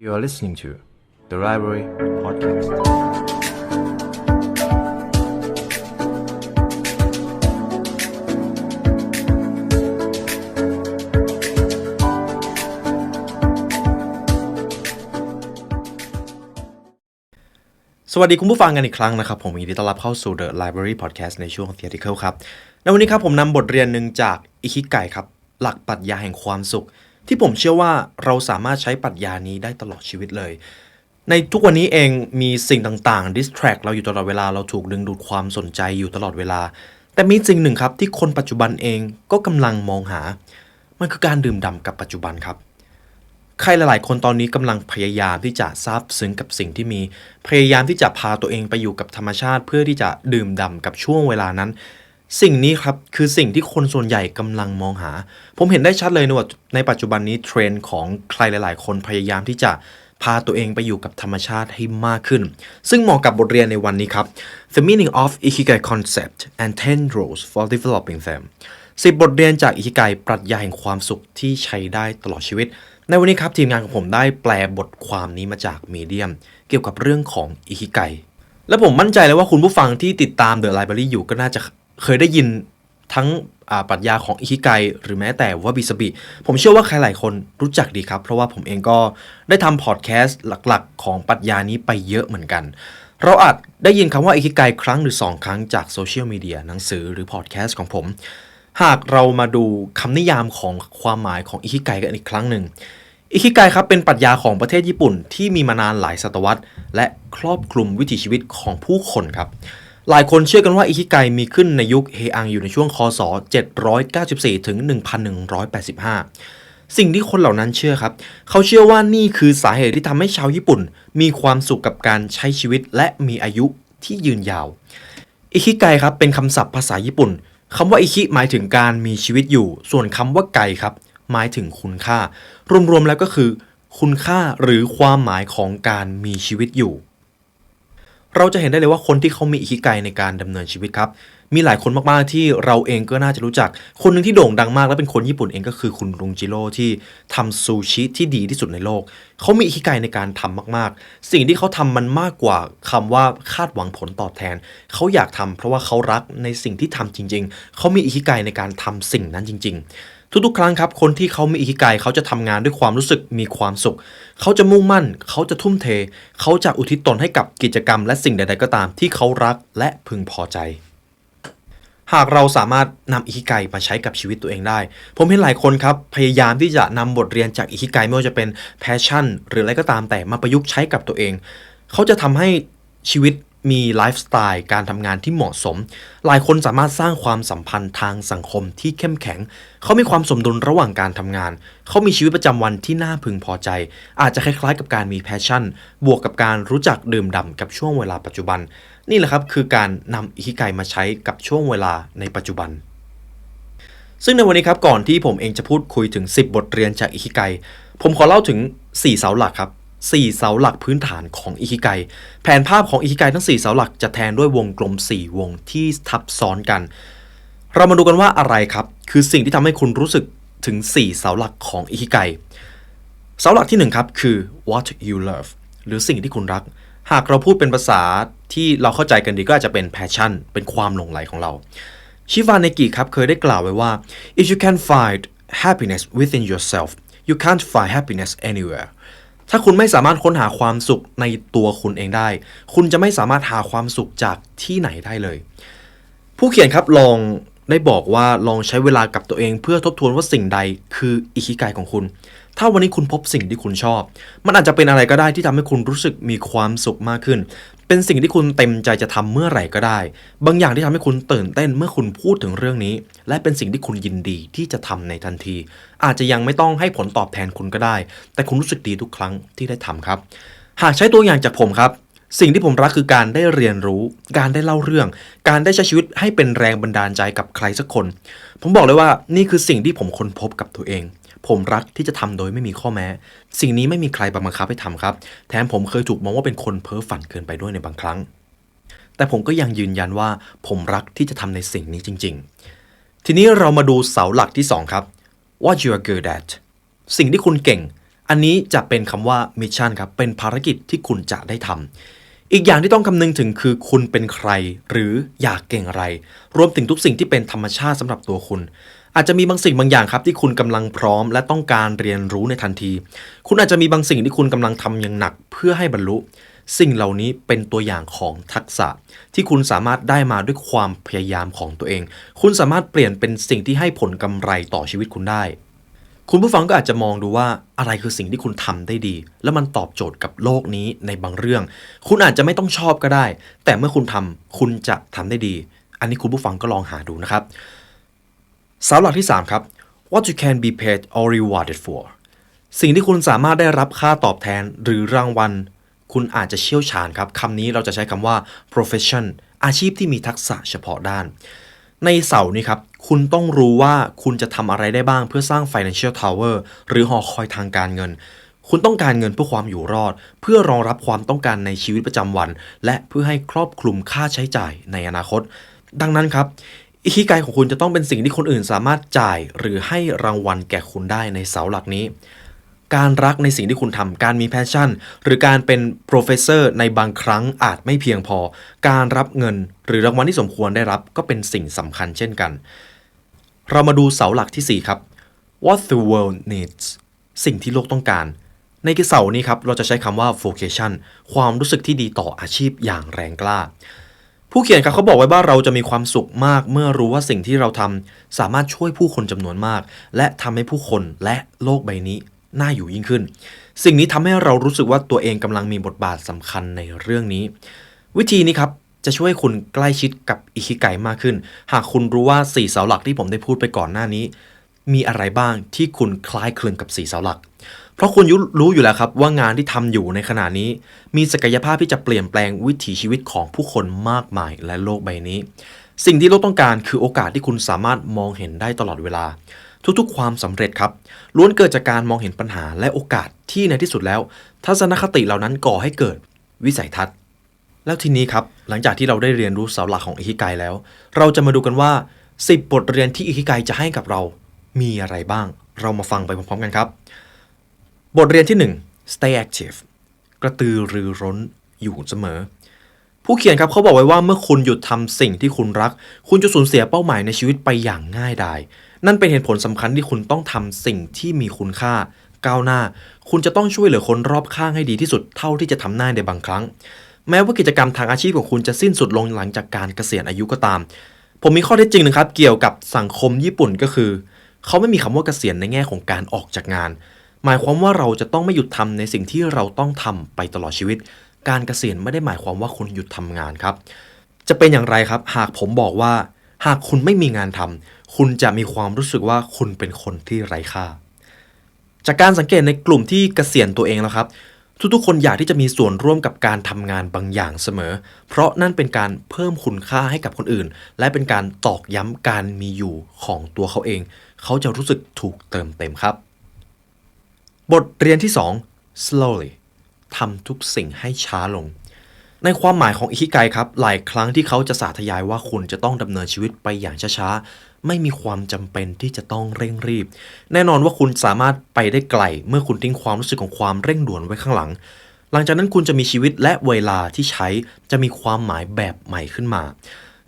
You are listening to the Library Podcast. สวัสดีคุณผู้ฟังกันอีกครั้งนะครับ ผมยินดีต้อนรับเข้าสู่ The Library Podcast ในช่วง Theoretical ครับ ในวันนี้ครับผมนำบทเรียนหนึ่งจากอิคิไก่ครับ หลักปรัชญาแห่งความสุข ที่ผมเชื่อว่าเราสามารถใช้ปรัชญานี้ได้ตลอดชีวิตเลย ในทุกวันนี้เองมีสิ่งต่างๆ distract เราอยู่ตลอดเวลาเราถูกดึงดูดความสนใจอยู่ตลอดเวลา แต่มีสิ่งหนึ่งครับที่คนปัจจุบันเองก็กำลังมองหา มันคือการดื่มด่ำกับปัจจุบันครับใครหลาย ๆ คนตอนนี้กำลังพยายามที่จะซาบซึ้งกับสิ่งที่มี พยายามที่จะพาตัวเองไปอยู่กับธรรมชาติ เพื่อที่จะดื่มด่ำกับช่วงเวลานั้น สิ่งนี้ครับคือสิ่งที่คนส่วนใหญ่กำลังมองหา ผมเห็นได้ชัดเลยนะว่าในปัจจุบันนี้เทรนด์ของใครหลาย ๆ คนพยายามที่จะพาตัวเองไปอยู่กับธรรมชาติให้มากขึ้น ซึ่งเหมาะกับบทเรียนในวันนี้ครับ The meaning of Ikigai concept and 10 rules for developing them 10 บทเรียนจากอิคิไกปรัชญาแห่งความสุขที่ใช้ได้ตลอดชีวิต ในวันนี้ครับทีมงานของผมได้แปลบทความนี้มาจากมีเดียม เกี่ยวกับเรื่องของอิคิไกและผมมั่นใจเลยว่าคุณผู้ฟังที่ติดตาม The Library อยู่ก็น่าจะ เคยได้ยินทั้งปรัชญาของอิคิไกหรือแม้แต่ว่าบิสบิผมเชื่อว่าใครหลายคนรู้จักดีครับ เพราะว่าผมเองก็ได้ทำพอดแคสต์หลักๆ ของปรัชญานี้ไปเยอะเหมือนกัน เราอาจได้ยินคำว่าอิคิไกครั้งหรือ 2 ครั้งจากโซเชียลมีเดียหนังสือหรือพอดแคสต์ของผม หากเรามาดูคำนิยามของความหมายของอิคิไกกันอีกครั้งหนึ่งอิคิไกครับเป็นปรัชญาของประเทศญี่ปุ่นที่มีมานานหลายศตวรรษ และครอบคลุมวิถีชีวิตของผู้คนครับ หลายคนเชื่อกันว่าอิคิไกมีขึ้นในยุคเฮอังอยู่ในช่วงคศ 794 ถึง 1185 สิ่งที่คนเหล่านั้นเชื่อครับ เขาเชื่อว่านี่คือสาเหตุที่ทำให้ชาวญี่ปุ่น มีความสุขกับการใช้ชีวิตและมีอายุที่ยืนยาว อิคิไกครับเป็นคำศัพท์ภาษาญี่ปุ่นคำว่าอิคิหมายถึงการมีชีวิตอยู่ ส่วนคำว่าไกครับ หมายถึงคุณค่า รวมๆแล้วก็คือ คุณค่าหรือความหมายของการมีชีวิตอยู่ เราจะเห็นได้เลยว่าคนที่เขามีอิคิไกในการดำเนินชีวิตครับ มีหลายคนมากๆที่เราเองก็น่าจะรู้จัก คนหนึ่งที่โด่งดังมากและเป็นคนญี่ปุ่นเองก็คือคุณรุงจิโร่ที่ทำซูชิที่ดีที่สุดในโลก เขามีอิคิไกในการทำมากๆ สิ่งที่เขาทำมันมากกว่าคำว่าคาดหวังผลตอบแทน เขาอยากทำเพราะว่าเขารักในสิ่งที่ทำจริง ๆ เขามีอิคิไกในการทำสิ่งนั้นจริง ๆ ทุกๆ ครั้งครับ คนที่เขามีอิคิไกเขาจะทำงานด้วยความรู้สึกมีความสุข เขาจะมุ่งมั่น เขาจะทุ่มเท เขาจะอุทิศตนให้กับกิจกรรม และสิ่งใดๆก็ตามที่เขารักและพึงพอใจ หากเราสามารถนำอิคิไกมาใช้กับชีวิตตัวเองได้ ผมเห็นหลายคนครับ พยายามที่จะนำบทเรียนจากอิคิไกไม่ว่าจะเป็นแพชชั่น หรืออะไรก็ตามแต่มาประยุกต์ใช้กับตัวเอง เขาจะทำให้ชีวิต มีไลฟ์สไตล์การทำงานที่เหมาะสม หลายคนสามารถสร้างความสัมพันธ์ทางสังคมที่เข้มแข็ง เขามีความสมดุลระหว่างการทำงาน เขามีชีวิตประจำวันที่น่าพึงพอใจ อาจจะคล้ายๆ กับการมีแพชชั่น บวกกับการรู้จักดื่มด่ำกับช่วงเวลาปัจจุบัน นี่แหละครับคือการนำอิคิไกมาใช้กับช่วงเวลาในปัจจุบันซึ่งในวันนี้ครับก่อนที่ผมเองจะพูดคุยถึง 10 บทเรียนจากอิคิไก ผมขอเล่าถึง4เสาหลักครับ 4 เสาหลักพื้นฐานของอิคิไก แผนภาพของอิคิไกทั้ง 4 เสาหลักจะแทนด้วยวงกลม 4 วงที่ทับซ้อนกัน เรามาดูกันว่าอะไรครับ คือสิ่งที่ทำให้คุณรู้สึกถึง 4 เสาหลักของอิคิไก เสาหลักที่หนึ่งครับ คือ what you love หรือสิ่งที่คุณรัก หากเราพูดเป็นภาษาที่เราเข้าใจกันดีก็อาจจะเป็น passion เป็นความหลงไหลของเรา ชิวาเนกิครับเคยได้กล่าวไว้ว่า if you can find happiness within yourself you can't find happiness anywhere ถ้าคุณไม่สามารถค้นหาความสุขในตัวคุณเองได้ คุณจะไม่สามารถหาความสุขจากที่ไหนได้เลย ผู้เขียนครับลองได้บอกว่าลองใช้เวลากับตัวเองเพื่อทบทวนว่าสิ่งใดคืออิคิกายของคุณ ถ้าวันนี้คุณพบสิ่งที่คุณชอบ มันอาจจะเป็นอะไรก็ได้ที่ทำให้คุณรู้สึกมีความสุขมากขึ้น เป็นสิ่งที่คุณเต็มใจจะทำเมื่อไหร่ก็ได้ บางอย่างที่ทำให้คุณตื่นเต้นเมื่อคุณพูดถึงเรื่องนี้ และเป็นสิ่งที่คุณยินดีที่จะทำในทันที อาจจะยังไม่ต้องให้ผลตอบแทนคุณก็ได้ แต่คุณรู้สึกดีทุกครั้งที่ได้ทำครับ หากใช้ตัวอย่างจากผมครับ สิ่งที่ผมรักคือการได้เรียนรู้ การได้เล่าเรื่อง การได้ใช้ชีวิตให้เป็นแรงบันดาลใจกับใครสักคน ผมบอกเลยว่านี่คือสิ่งที่ผมค้นพบกับตัวเอง ผมรักที่จะทำโดยไม่มีข้อแม้ สิ่งนี้ไม่มีใครบังคับให้ทำครับ แถมผมเคยถูกมองว่าเป็นคนเพ้อฝันเกินไปด้วยในบางครั้ง แต่ผมก็ยังยืนยันว่าผมรักที่จะทำในสิ่งนี้จริง ๆ ทีนี้เรามาดูเสาหลักที่สองครับ what you are good at สิ่งที่คุณเก่ง อันนี้จะเป็นคำว่ามิชชั่นครับ เป็นภารกิจที่คุณจะได้ทำอีกอย่างที่ต้องคำนึงถึงคือคุณเป็นใคร หรืออยากเก่งอะไร รวมถึงทุกสิ่งที่เป็นธรรมชาติสำหรับตัวคุณ อาจจะมีบางสิ่งบางอย่างครับที่คุณกำลังพร้อม และต้องการเรียนรู้ในทันที คุณอาจจะมีบางสิ่งที่คุณกำลังทำอย่างหนักเพื่อให้บรรลุ สิ่งเหล่านี้เป็นตัวอย่างของทักษะ ที่คุณสามารถได้มาด้วยความพยายามของตัวเอง คุณสามารถเปลี่ยนเป็นสิ่งที่ให้ผลกำไรต่อชีวิตคุณได้ คุณผู้ฟังก็อาจจะมองดูว่าอะไรคือสิ่งที่คุณทำได้ดี แล้วมันตอบโจทย์กับโลกนี้ในบางเรื่อง คุณอาจจะไม่ต้องชอบก็ได้ แต่เมื่อคุณทำคุณจะทำได้ดี อันนี้คุณผู้ฟังก็ลองหาดูนะครับ สาหลักที่ 3 ครับ what you can be paid or rewarded for สิ่งที่คุณสามารถได้รับค่าตอบแทนหรือรางวัล คุณอาจจะเชี่ยวชาญครับคำนี้เราจะใช้คำว่า profession อาชีพที่มีทักษะเฉพาะด้าน ในเสาร์นี้ครับ คุณต้องรู้ว่าคุณจะทำอะไรได้บ้างเพื่อสร้าง financial tower หรือหอคอยทางการเงิน คุณต้องการเงินเพื่อความอยู่รอด เพื่อรองรับความต้องการในชีวิตประจำวัน และเพื่อให้ครอบคลุมค่าใช้จ่ายในอนาคต ดังนั้นครับ อิคิไกของคุณจะต้องเป็นสิ่งที่คนอื่นสามารถจ่ายหรือให้รางวัลแก่คุณได้ในเสาหลักนี้ การรักในสิ่งที่คุณทำการมีแพชชั่น หรือการเป็น professor ในบางครั้งอาจไม่เพียงพอ การรับเงินหรือรางวัลที่สมควรได้รับก็เป็นสิ่งสำคัญเช่นกัน เรามาดูเสาหลักทีสี่ 4 ครับ what the world needs สิ่งที่โลกต้องการ ในเสานี้ครับเราจะใช้คำว่า vocation ความรู้สึกที่ดีต่ออาชีพอย่างแรงกล้า ผู้เขียนครับเขาบอกไว้ว่าเราจะมีความสุขมากเมื่อรู้ว่าสิ่งที่เราทำสามารถช่วยผู้คนจำนวนมาก และทำให้ผู้คนและโลกใบนี้น่าอยู่ยิ่งขึ้น สิ่งนี้ทำให้เรารู้สึกว่าตัวเองกำลังมีบทบาทสำคัญในเรื่องนี้ วิธีนี้ครับจะช่วยคุณใกล้ชิดกับอิคิไกมากขึ้น หากคุณรู้ว่า4เสาหลักที่ผมได้พูดไปก่อนหน้านี้ มีอะไรบ้างที่คุณคล้ายคลึงกับ4เสาหลัก เพราะคุณยุรู้อยู่แล้วครับว่างานที่ทำอยู่ในขณะนี้ มีศักยภาพที่จะเปลี่ยนแปลงวิถีชีวิตของผู้คนมากมายและโลกใบนี้ สิ่งที่โลกต้องการคือโอกาสที่คุณสามารถมองเห็นได้ตลอดเวลา ทุกๆ ความสำเร็จครับล้วนเกิดจากการมองเห็นปัญหาและโอกาสที่ในที่สุดแล้ว ทัศนคติเหล่านั้นก่อให้เกิดวิสัยทัศน์ แล้วทีนี้ครับหลังจากที่เราได้เรียนรู้เสาหลักของอิคิไกแล้ว เราจะมาดูกันว่า 10 บทเรียนที่อิคิไกจะให้กับเรา มีอะไรบ้าง เรามาฟังไปพร้อมๆกันครับ บทเรียนที่ 1 stay active กระตือรือร้นอยู่เสมอ ผู้เขียนครับเขาบอกไว้ว่าเมื่อคุณหยุดทำสิ่งที่คุณรัก คุณจะสูญเสียเป้าหมายในชีวิตไปอย่างง่ายดาย นั่นเป็นเหตุผลสำคัญที่คุณต้องทำสิ่งที่มีคุณค่า ก้าวหน้า คุณจะต้องช่วยเหลือคนรอบข้างให้ดีที่สุดเท่าที่จะทำได้ในบางครั้ง แม้ว่ากิจกรรมทางอาชีพของคุณจะสิ้นสุดลงหลังจากการเกษียณอายุก็ตาม ผมมีข้อเท็จจริงนะครับ เกี่ยวกับสังคมญี่ปุ่นก็คือ เขาไม่มีคำว่าเกษียณในแง่ของการออกจากงาน หมายความว่าเราจะต้องไม่หยุดทำในสิ่งที่เราต้องทำไปตลอดชีวิต การเกษียณไม่ได้หมายความว่าคุณหยุดทำงานครับ จะเป็นอย่างไรครับ หากผมบอกว่า หากคุณไม่มีงานทำคุณจะมีความรู้สึกว่าคุณเป็นคนที่ไร้ค่า จากการสังเกตในกลุ่มที่เกษียณตัวเองแล้วครับ ทุกๆคนอยากที่จะมีส่วนร่วมกับการทำงานบางอย่างเสมอ เพราะนั่นเป็นการเพิ่มคุณค่าให้กับคนอื่น และเป็นการตอกย้ำการมีอยู่ของตัวเขาเอง เขาจะรู้สึกถูกเติมเต็มครับ บทเรียนที่ 2 slowly ทำทุกสิ่งให้ช้าลง ในความหมายของอิคิไกครับ หลายครั้งที่เขาจะสาธยายว่าคุณจะต้องดำเนินชีวิตไปอย่างช้าๆ ไม่มีความจำเป็นที่จะต้องเร่งรีบ แน่นอนว่าคุณสามารถไปได้ไกล เมื่อคุณทิ้งความรู้สึกของความเร่งด่วนไว้ข้างหลัง หลังจากนั้นคุณจะมีชีวิตและเวลาที่ใช้จะมีความหมายแบบใหม่ขึ้นมา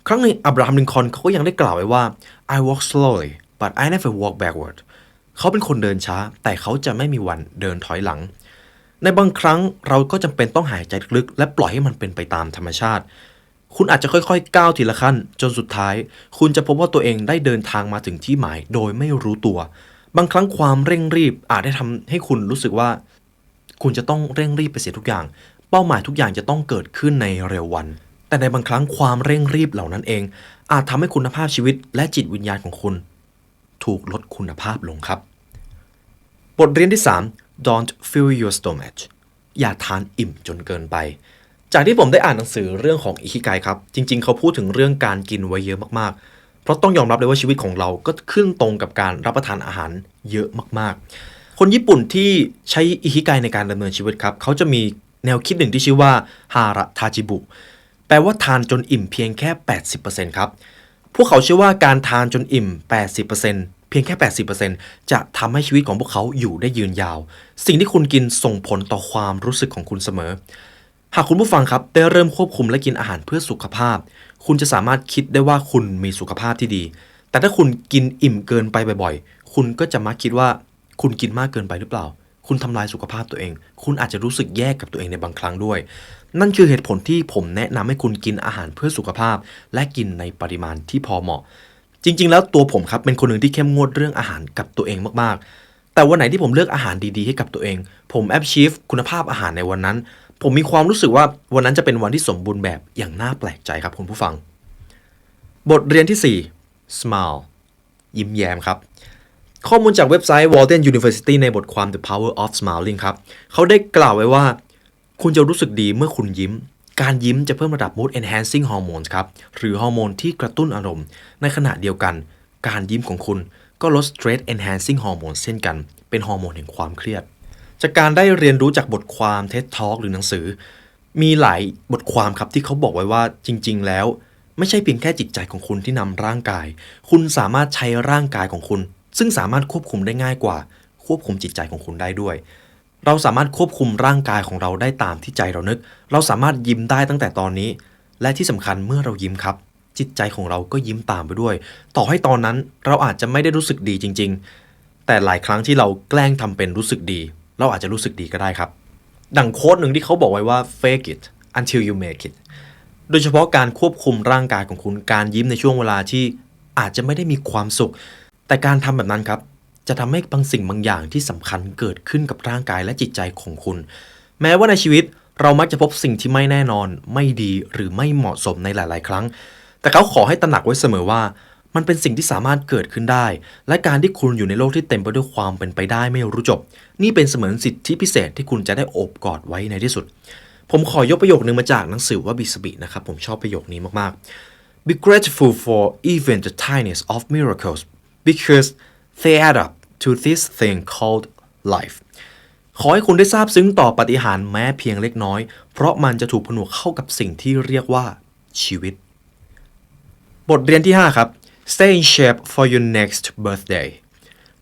ครั้งหนึ่งอับราฮัมลินคอนเขาก็ยังได้กล่าวไว้ว่า I walk slowly but I never walk backward เขาเป็นคนเดินช้า แต่เขาจะไม่มีวันเดินถอยหลัง ในบางครั้งเราก็จำเป็นต้องหายใจลึกและปล่อยให้มันเป็นไปตามธรรมชาติ คุณอาจจะค่อยๆ ก้าวทีละขั้น จนสุดท้าย คุณจะพบว่าตัวเองได้เดินทางมาถึงที่หมาย โดยไม่รู้ตัว บางครั้งความเร่งรีบอาจได้ทำให้คุณรู้สึกว่า คุณจะต้องเร่งรีบไปเสียทุกอย่าง เป้าหมายทุกอย่างจะต้องเกิดขึ้นในเร็ววัน แต่ในบางครั้งความเร่งรีบเหล่านั้นเอง อาจทำให้คุณภาพชีวิตและจิตวิญญาณของคุณ ถูกลดคุณภาพลงครับ บทเรียนที่ 3 don't fill your stomach อย่าทานอิ่มจนเกินไป จากที่ผมได้อ่านหนังสือเรื่องของอิคิไกครับ จริง ๆ เขาพูดถึงเรื่องการกินไว้เยอะมากๆ เพราะต้องยอมรับเลยว่าชีวิตของเราก็ขึ้นตรงกับการรับประทานอาหารเยอะมากๆ คนญี่ปุ่นที่ใช้อิคิไกในการดำเนินชีวิตครับ เขาจะมีแนวคิดหนึ่งที่ชื่อว่าฮาระทาจิบุ แปลว่าทานจนอิ่มเพียงแค่ 80%ครับ พวกเขาเชื่อว่าการทานจนอิ่ม 80%เพียงแค่ 80%จะทำให้ชีวิตของพวกเขาอยู่ได้ยืนยาว สิ่งที่คุณกินส่งผลต่อความรู้สึกของคุณเสมอ หากคุณผู้ฟังครับได้เริ่มควบคุมและกินอาหารเพื่อสุขภาพ คุณจะสามารถคิดได้ว่าคุณมีสุขภาพที่ดี แต่ถ้าคุณกินอิ่มเกินไปบ่อยๆ คุณก็จะมักคิดว่าคุณกินมากเกินไปหรือเปล่า คุณทำลายสุขภาพตัวเอง คุณอาจจะรู้สึกแย่กับตัวเองในบางครั้งด้วย นั่นคือเหตุผลที่ผมแนะนำให้คุณกินอาหารเพื่อสุขภาพ และกินในปริมาณที่พอเหมาะ จริง ๆ แล้วตัวผมครับเป็นคนหนึ่งที่เข้มงวดเรื่องอาหารกับตัวเองมากๆ แต่วันไหนที่ผมเลือกอาหารดีๆให้กับตัวเอง ผมแอปชีฟคุณภาพอาหารในวันนั้น ผมมีความรู้สึกว่าวันนั้นจะเป็นวันที่สมบูรณ์แบบอย่างน่าแปลกใจครับคุณผู้ฟัง บทเรียนที่ 4 smile ยิ้มแย้มครับข้อมูลจากเว็บไซต์ Walden University ในบทความ The Power of Smiling ครับ เขาได้กล่าวไว้ว่า คุณจะรู้สึกดีเมื่อคุณยิ้ม การยิ้มจะเพิ่มระดับ mood enhancing hormones ครับ หรือฮอร์โมนที่กระตุ้นอารมณ์ ในขณะเดียวกัน การยิ้มของคุณก็ลด stress enhancing hormones เช่นกัน เป็นฮอร์โมนแห่งความเครียด จากการได้เรียนรู้จากบทความ TED Talk หรือหนังสือ มีหลายบทความครับที่เขาบอกไว้ว่าจริง ๆ แล้วไม่ใช่เพียงแค่จิตใจของคุณที่นำร่างกาย คุณสามารถใช้ร่างกายของคุณ ซึ่งสามารถควบคุมได้ง่ายกว่า ควบคุมจิตใจของคุณได้ด้วย เราสามารถควบคุมร่างกายของเราได้ตามที่ใจเรานึก เราสามารถยิ้มได้ตั้งแต่ตอนนี้ และที่สำคัญเมื่อเรายิ้มครับ จิตใจของเราก็ยิ้มตามไปด้วย ต่อให้ตอนนั้นเราอาจจะไม่ได้รู้สึกดีจริง ๆ แต่หลายครั้งที่เราแกล้งทำเป็นรู้สึกดี เราอาจจะรู้สึกดีก็ได้ครับ ดังโค้ดหนึ่งที่เขาบอกไว้ว่า fake it until you make it โดยเฉพาะการควบคุมร่างกายของคุณการยิ้มในช่วงเวลาที่อาจจะไม่ได้มีความสุข แต่การทำแบบนั้นครับ จะทำให้บางสิ่งบางอย่างที่สำคัญเกิดขึ้นกับร่างกายและจิตใจของคุณ แม้ว่าในชีวิตเรามักจะพบสิ่งที่ไม่แน่นอน ไม่ดีหรือไม่เหมาะสมในหลาย ๆ ครั้ง แต่เขาขอให้ตระหนักไว้เสมอว่า มันเป็นสิ่งที่สามารถเกิดขึ้นได้ และการที่คุณอยู่ในโลกที่เต็มไปด้วยความเป็นไปได้ไม่รู้จบ นี่เป็นเสมือนสิทธิพิเศษที่คุณจะได้โอบกอดไว้ในที่สุด ผมขอยกประโยคนึงมาจากหนังสือว่าบิสบินะครับผมชอบประโยคนี้มาก ๆ Be grateful for even the tiniest of miracles because they add up to this thing called life ขอให้คุณได้ทราบซึ้งต่อปฏิหารแม้เพียงเล็กน้อย เพราะมันจะถูกผนวกเข้ากับสิ่งที่เรียกว่าชีวิต บทเรียนที่ 5 ครับ Stay in shape for your next birthday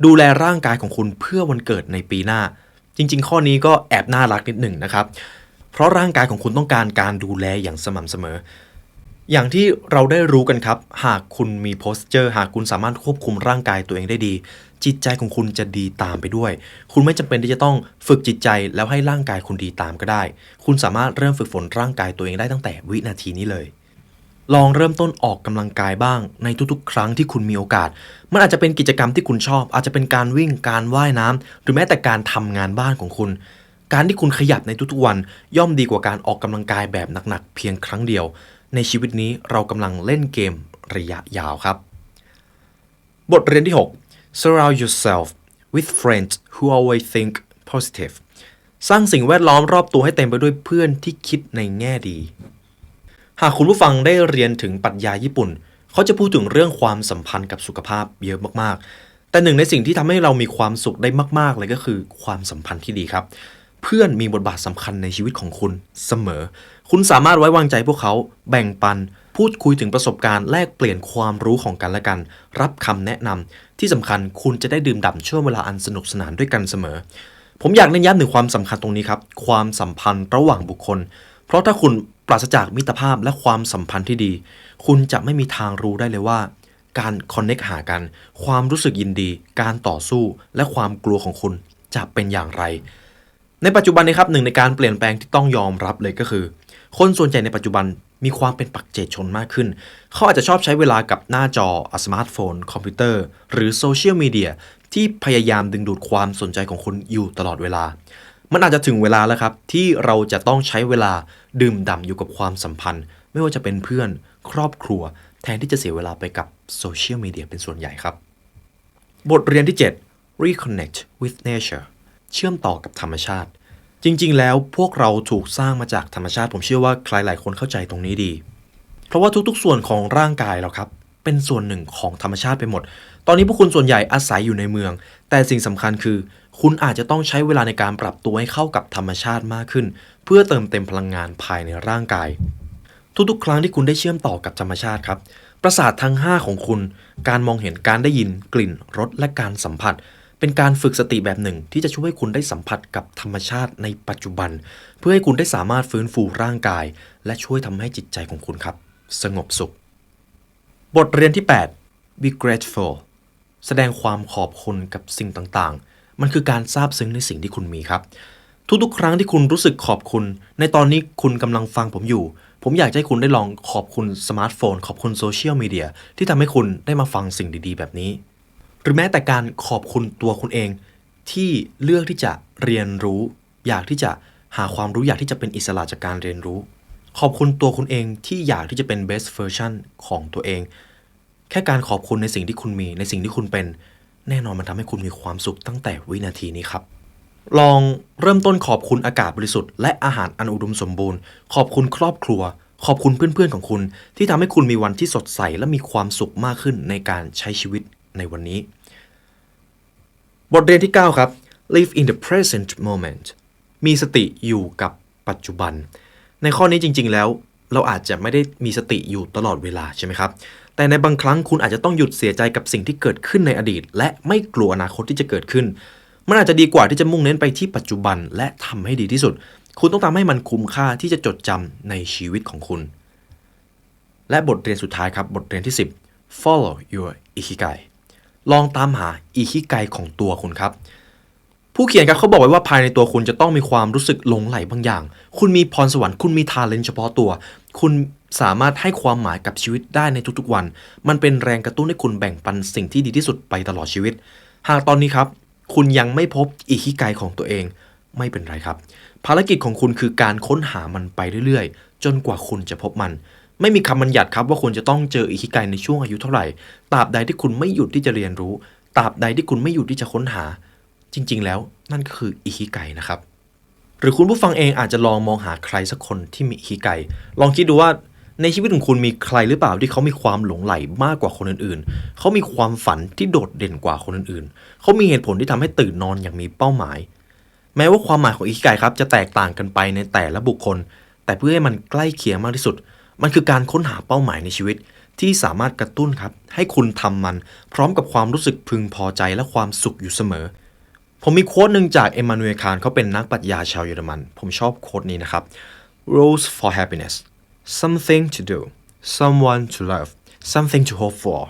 ดูแลร่างกายของคุณเพื่อวันเกิดในปีหน้า จริง ๆ ข้อนี้ก็แอบน่ารักนิดหนึ่งนะครับ เพราะร่างกายของคุณต้องการการดูแลอย่างสม่ำเสมอ อย่างที่เราได้รู้กันครับ หากคุณมีโพสเจอร์ หากคุณสามารถควบคุมร่างกายตัวเองได้ดี จิตใจของคุณจะดีตามไปด้วย คุณไม่จำเป็นที่จะต้องฝึกจิตใจแล้วให้ร่างกายคุณดีตามก็ได้ คุณสามารถเริ่มฝึกฝนร่างกายตัวเองได้ตั้งแต่วินาทีนี้เลย ลองเริ่มต้นออกกำลังกายบ้างในทุกๆ ครั้งที่คุณมีโอกาส มันอาจจะเป็นกิจกรรมที่คุณชอบ อาจจะเป็นการวิ่งการว่ายน้ำหรือแม้แต่การทำงานบ้านของคุณการที่คุณขยับในทุกๆวันย่อมดีกว่าการออกกำลังกายแบบหนักๆ เพียงครั้งเดียว ในชีวิตนี้เรากำลังเล่นเกมระยะยาวครับ บทเรียนที่ 6 surround yourself with friends who always think positive สร้างสิ่งแวดล้อมรอบตัวให้เต็มไปด้วยเพื่อนที่คิดในแง่ดี หากคุณผู้ฟังได้เรียนถึงปรัชญาญี่ปุ่น เขาจะพูดถึงเรื่องความสัมพันธ์กับสุขภาพเยอะมากๆ แต่หนึ่งในสิ่งที่ทำให้เรามีความสุขได้มาก ๆ เลยก็คือความสัมพันธ์ที่ดีครับ เพื่อนมีบทบาทสำคัญในชีวิตของคุณเสมอ คุณสามารถไว้วางใจพวกเขา แบ่งปัน พูดคุยถึงประสบการณ์แลกเปลี่ยนความรู้ของกันและกัน รับคำแนะนำที่สำคัญคุณจะได้ดื่มด่ำช่วงเวลาอันสนุกสนานด้วยกันเสมอ ผมอยากเน้นย้ำถึงความสำคัญตรงนี้ครับความสัมพันธ์ระหว่างบุคคล เพราะถ้าคุณปราศจากมิตรภาพและความสัมพันธ์ที่ดี คุณจะไม่มีทางรู้ได้เลยว่า การคอนเน็กหากัน ความรู้สึกยินดี การต่อสู้ และความกลัวของคุณจะเป็นอย่างไร ในปัจจุบันนี้ครับหนึ่งในการเปลี่ยนแปลงที่ต้องยอมรับเลยก็คือ คนส่วนใหญ่ในปัจจุบัน มีความเป็นปักเจกชนมากขึ้น เขาอาจจะชอบใช้เวลากับหน้าจอสมาร์ทโฟน คอมพิวเตอร์ หรือโซเชียลมีเดียที่พยายามดึงดูดความสนใจของคุณอยู่ตลอดเวลา มันอาจจะถึงเวลาแล้วครับ ที่เราจะต้องใช้เวลาดื่มด่ำอยู่กับความสัมพันธ์ ไม่ว่าจะเป็นเพื่อนครอบครัว แทนที่จะเสียเวลาไปกับโซเชียลมีเดียเป็นส่วนใหญ่ครับ บทเรียนที่ 7 reconnect with nature เชื่อมต่อกับธรรมชาติ จริง ๆ แล้วพวกเราถูกสร้างมาจากธรรมชาติผมเชื่อว่าใครหลายคนเข้าใจตรงนี้ดี เพราะว่าทุกๆ ส่วนของร่างกายเราครับ เป็นส่วนหนึ่งของธรรมชาติไปหมด ตอนนี้พวกคุณส่วนใหญ่อาศัยอยู่ในเมือง แต่สิ่งสำคัญคือ คุณอาจจะต้องใช้เวลาในการปรับตัวให้เข้ากับธรรมชาติมากขึ้น เพื่อเติมเต็มพลังงานภายในร่างกาย ทุกๆ ครั้งที่คุณได้เชื่อมต่อกับธรรมชาติครับประสาททั้ง 5 ของคุณ การมองเห็นการได้ยินกลิ่นรสและการสัมผัส เป็นการฝึกสติแบบหนึ่งที่จะช่วยให้คุณได้สัมผัสกับธรรมชาติในปัจจุบัน เพื่อให้คุณได้สามารถฟื้นฟูร่างกาย และช่วยทำให้จิตใจของคุณครับ สงบสุข บทเรียนที่ 8 be grateful แสดงความขอบคุณกับสิ่งต่างๆ มันคือการซาบซึ้งในสิ่งที่คุณมีครับ ทุกๆ ครั้งที่คุณรู้สึกขอบคุณ ในตอนนี้คุณกำลังฟังผมอยู่ ผมอยากให้คุณได้ลองขอบคุณสมาร์ทโฟน ขอบคุณโซเชียลมีเดียที่ทำให้คุณได้มาฟังสิ่งดีๆ แบบนี้ หรือแม้แต่การขอบคุณตัวคุณเอง ที่เลือกที่จะเรียนรู้ อยากที่จะหาความรู้อยากที่จะเป็นอิสระจากการเรียนรู้ ขอบคุณตัวคุณเองที่อยากที่จะเป็น best version ของตัวเอง แค่การขอบคุณในสิ่งที่คุณมี ในสิ่งที่คุณเป็น แน่นอนมันทำให้คุณมีความสุขตั้งแต่วินาทีนี้ครับ ลองเริ่มต้นขอบคุณอากาศบริสุทธิ์และอาหารอันอุดมสมบูรณ์ ขอบคุณครอบครัว ขอบคุณเพื่อนๆของคุณ ที่ทำให้คุณมีวันที่สดใสและมีความสุขมากขึ้นในการใช้ชีวิต ในวันนี้ บทเรียนที่ 9 ครับ live in the present moment มีสติอยู่กับปัจจุบัน ในข้อนี้จริง ๆ แล้วเราอาจจะไม่ได้มีสติอยู่ตลอดเวลาใช่ไหมครับ แต่ในบางครั้งคุณอาจจะต้องหยุดเสียใจกับสิ่งที่เกิดขึ้นในอดีต และไม่กลัวอนาคตที่จะเกิดขึ้น มันอาจจะดีกว่าที่จะมุ่งเน้นไปที่ปัจจุบันและทำให้ดีที่สุด คุณต้องทำให้มันคุ้มค่าที่จะจดจำในชีวิตของคุณ และบทเรียนสุดท้ายครับ บทเรียนที่ 10 follow your ikigai ลองตามหาอิคิไกของตัวคุณครับ ผู้เขียนครับเขาบอกไว้ว่าภายในตัวคุณจะต้องมีความรู้สึกหลงไหลบางอย่าง คุณมีพรสวรรค์คุณมีทาเลนเฉพาะตัว คุณสามารถให้ความหมายกับชีวิตได้ในทุกๆวัน มันเป็นแรงกระตุ้นให้คุณแบ่งปันสิ่งที่ดีที่สุดไปตลอดชีวิต หากตอนนี้ครับ คุณยังไม่พบอิคิไกของตัวเอง ไม่เป็นไรครับ ภารกิจของคุณคือการค้นหามันไปเรื่อยๆ จนกว่าคุณจะพบมัน ไม่มีคำบัญญัติครับว่าคุณจะต้องเจออิคิไกในช่วงอายุเท่าไหร่ตราบใดที่คุณไม่หยุดที่จะเรียนรู้ตราบใดที่คุณไม่หยุดที่จะค้นหา จริง ๆ แล้วนั่นก็คืออิคิไกนะครับ หรือคุณผู้ฟังเองอาจจะลองมองหาใครสักคนที่มีอิคิไกลองคิดดูว่าในชีวิตของคุณมีใครหรือเปล่าที่เขามีความหลงไหลมากกว่าคนอื่นๆ เขามีความฝันที่โดดเด่นกว่าคนอื่นๆ เขามีเหตุผลที่ทำให้ตื่นนอนอย่างมีเป้าหมาย แม้ว่าความหมายของอิคิไกครับจะแตกต่างกันไปในแต่ละบุคคล แต่เพื่อให้มันใกล้เคียงมากที่สุด มันคือการค้นหาเป้าหมายในชีวิต ที่สามารถกระตุ้นครับ ให้คุณทำมัน พร้อมกับความรู้สึกพึงพอใจและความสุขอยู่เสมอ ผมมีโค้ดหนึ่งจากเอมมานูเอลคานเขาเป็นนักปรัชญาชาวเยอรมัน ผมชอบโค้ดนี้นะครับ rules for happiness something to do someone to love something to hope for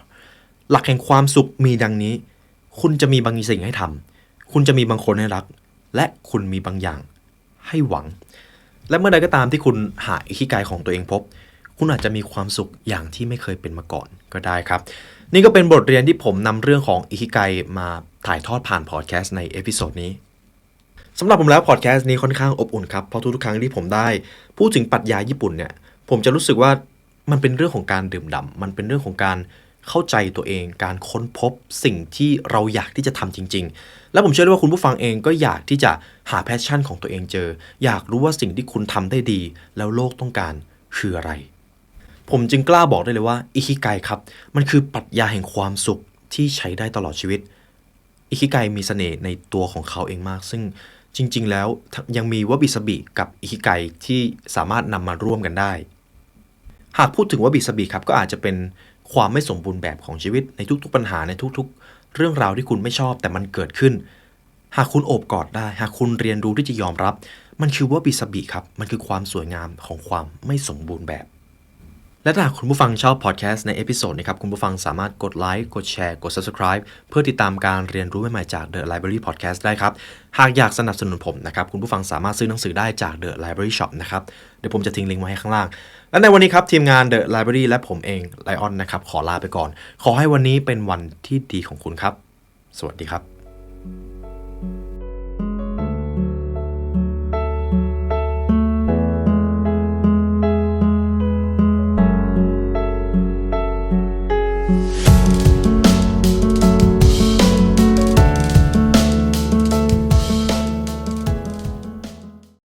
หลักแห่งความสุขมีดังนี้ คุณจะมีบางสิ่งให้ทำ คุณจะมีบางคนให้รัก และคุณมีบางอย่างให้หวัง และเมื่อใดก็ตามที่คุณหาอิคิไกของตัวเองพบ คุณอาจจะมีความสุขอย่างที่ไม่เคยเป็นมาก่อนก็ได้ครับ นี่ก็เป็นบทเรียนที่ผมนำเรื่องของอิคิไกมาถ่ายทอดผ่านพอดแคสต์ในเอพิโซดนี้สำหรับผมแล้วพอดแคสต์นี้ค่อนข้างอบอุ่นครับเพราะทุกๆครั้งที่ผมได้ พูดถึงปรัชญาญี่ปุ่นเนี่ยผมจะรู้สึกว่ามันเป็นเรื่องของการดื่มด่ำมันเป็นเรื่องของการเข้าใจตัวเอง การค้นพบสิ่งที่เราอยากที่จะทำจริง ๆ และผมเชื่อด้วยว่าคุณผู้ฟังเองก็อยากที่จะหาแพชชั่นของตัวเองเจอ อยากรู้ว่าสิ่งที่คุณทำได้ดี แล้วโลกต้องการคืออะไร ผมจึงกล้าบอกได้เลยว่า อิคิไกครับ มันคือปรัชญาแห่งความสุขที่ใช้ได้ตลอดชีวิต อิคิไกมีเสน่ห์ในตัวของเขาเองมาก ซึ่งจริง ๆ แล้วยังมีวบิสบิกับอิคิไกที่สามารถนำมาร่วมกันได้ หากพูดถึงวบิสบิครับก็อาจจะเป็นความไม่สมบูรณ์แบบของชีวิตในทุก ๆ ปัญหาในทุก ๆ เรื่องราวที่คุณไม่ชอบแต่มันเกิดขึ้น หากคุณโอบกอดได้ หากคุณเรียนรู้ที่จะยอมรับ มันคือวบิสบิครับ มันคือความสวยงามของความไม่สมบูรณ์แบบ และถ้าหากคุณผู้ฟังชอบพอดแคสต์ในเอพิโซดนี้ครับ คุณผู้ฟังสามารถกดไลค์ กดแชร์ กด Subscribe เพื่อติดตามการเรียนรู้ใหม่ๆจาก The Library Podcast ได้ครับ หากอยากสนับสนุนผมนะครับ คุณผู้ฟังสามารถซื้อหนังสือได้จาก The Library Shop นะครับ เดี๋ยวผมจะทิ้งลิงก์ไว้ให้ข้างล่าง และในวันนี้ครับ ทีมงาน The Library และผมเองไลออนนะครับ ขอลาไปก่อน ขอให้วันนี้เป็นวันที่ดีของคุณครับ สวัสดีครับ